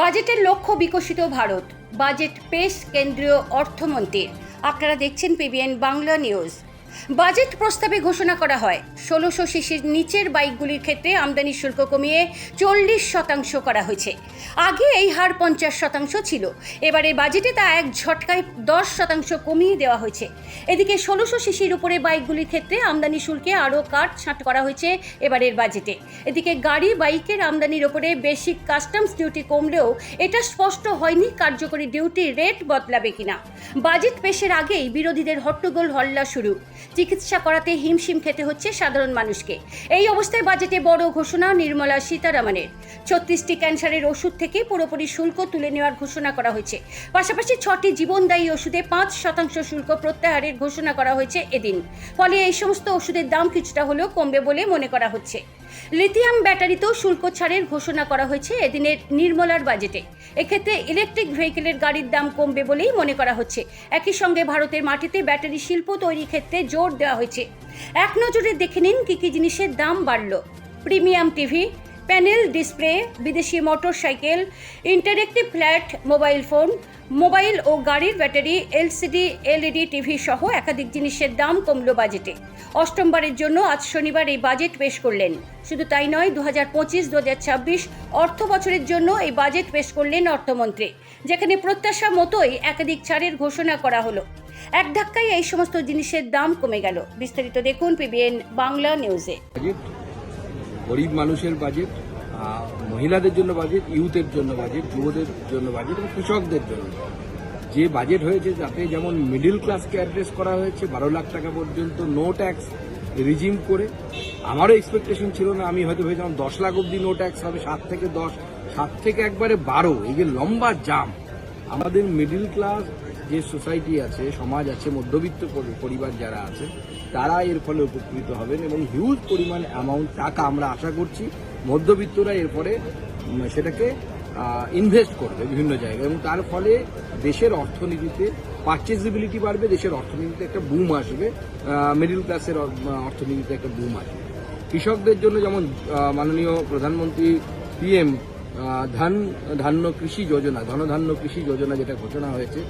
বাজেটের লক্ষ্য বিকশিত ভারত। বাজেট পেশ কেন্দ্রীয় অর্থমন্ত্রীর। আপনারা দেখছেন পিবিএন বাংলা নিউজ বাজেট প্রস্তাবে ঘোষণা করা হয়। ষোলোশো সিসির নিচের বাইকগুলির ক্ষেত্রে আমদানি শুল্ক কমিয়ে চল্লিশ শতাংশ করা হয়েছে। আগে এই হার পঞ্চাশ শতাংশ ছিল। এবারে বাজেটে তা এক ঝটকায় দশ শতাংশ কমিয়ে দেওয়া হয়েছে। এদিকে ষোলোশো সিসির উপরে বাইকগুলির ক্ষেত্রে আমদানি শুল্কে আরও কাট ছাঁট করা হয়েছে এবারের বাজেটে। এদিকে গাড়ি, বাইকের আমদানির ওপরে বেসিক কাস্টমস ডিউটি কমলেও এটা স্পষ্ট হয়নি কার্যকরী ডিউটি রেট বদলাবে কিনা। বাজেট পেশের আগেই বিরোধীদের হট্টগোল হল্লা শুরু। চিকিৎসা করাতে হিমশিম খেতে হচ্ছে সাধারণ মানুষকে। এই অবস্থায় বাজেটে বড় ঘোষণা নির্মলা সীতারামনের। ছত্রিশটি ক্যান্সারের ওষুধ থেকে পুরোপুরি শুল্ক তুলে নেওয়ার ঘোষণা করা হয়েছে। পাশাপাশি ছটি জীবনদায়ী ওষুধে পাঁচ শতাংশ শুল্ক প্রত্যাহারের ঘোষণা করা হয়েছে এদিন। ফলে এই সমস্ত ওষুধের দাম কিছুটা হলেও কমবে বলে মনে করা হচ্ছে। লিথিয়াম ব্যাটারিতেও শুল্ক ছাড়ের ঘোষণা করা হয়েছে এদিনের নির্মলার বাজেটে। এক্ষেত্রে ইলেকট্রিক ভেহিকেলের গাড়ির দাম কমবে বলেই মনে করা হচ্ছে। একই সঙ্গে ভারতের মাটিতে ব্যাটারি শিল্প তৈরির ক্ষেত্রে জোর দেওয়া হয়েছে। এক নজরে দেখে নিন কী কী জিনিসের দাম বাড়ল। প্রিমিয়াম টিভি প্যানেল ডিসপ্লে, বিদেশি motorcycle interactive flat, mobile phone, mobile ও গাড়ির ব্যাটারি, এলসিডি, এলইডি, টিভি সহ একাধিক জিনিসের দাম কমল বাজেটে। অষ্টমবারের জন্য আজ শনিবার এই বাজেট পেশ করলেন। শুধু তাই নয় দু হাজার পঁচিশ দু হাজার ছাব্বিশ অর্থ বছরের জন্য এই বাজেট পেশ করলেন অর্থমন্ত্রী, যেখানে প্রত্যাশা মতোই একাধিক ছাড়ের ঘোষণা করা হলো। এক ধাক্কায় এই সমস্ত জিনিসের দাম কমে গেল। বিস্তারিত দেখুন পিবিএন বাংলা নিউজে। গরিব মানুষের বাজেট মহিলাদের জন্য বাজেট ইউথের জন্য বাজেট যুবদের জন্য বাজেট এবং কৃষকদের জন্য যে বাজেট হয়েছে তাতে যেমন মিডিল ক্লাসকে অ্যাড্রেস করা হয়েছে, বারো লাখ টাকা পর্যন্ত নো ট্যাক্স রিজিম করে, আমারও এক্সপেকটেশন ছিল না, আমি হয়তো ভেবেছিলাম দশ লাখ অব্দি নো ট্যাক্স হবে, সাত থেকে দশ, সাত থেকে একবারে বারো, এই যে লম্বা জাম আমাদের মিডিল ক্লাস যে সোসাইটি আছে, সমাজ আছে, মধ্যবিত্ত পরিবার যারা আছে, তারা এর ফলে উপকৃত হবেন এবং হিউজ পরিমাণ অ্যামাউন্ট টাকা আমরা আশা করছি মধ্যবিত্তরা এরপরে সেটাকে ইনভেস্ট করবে বিভিন্ন জায়গায় এবং তার ফলে দেশের অর্থনীতিতে পার্চেসিবিলিটি বাড়বে, দেশের অর্থনীতিতে একটা বুম আসবে মিডিল ক্লাসের অর্থনীতিতে একটা বুম আসবে। কৃষকদের জন্য যেমন মাননীয় প্রধানমন্ত্রী পিএম ধান, ধান্য কৃষি যোজনা, ধনধান্য কৃষি যোজনা যেটা ঘোষণা হয়েছে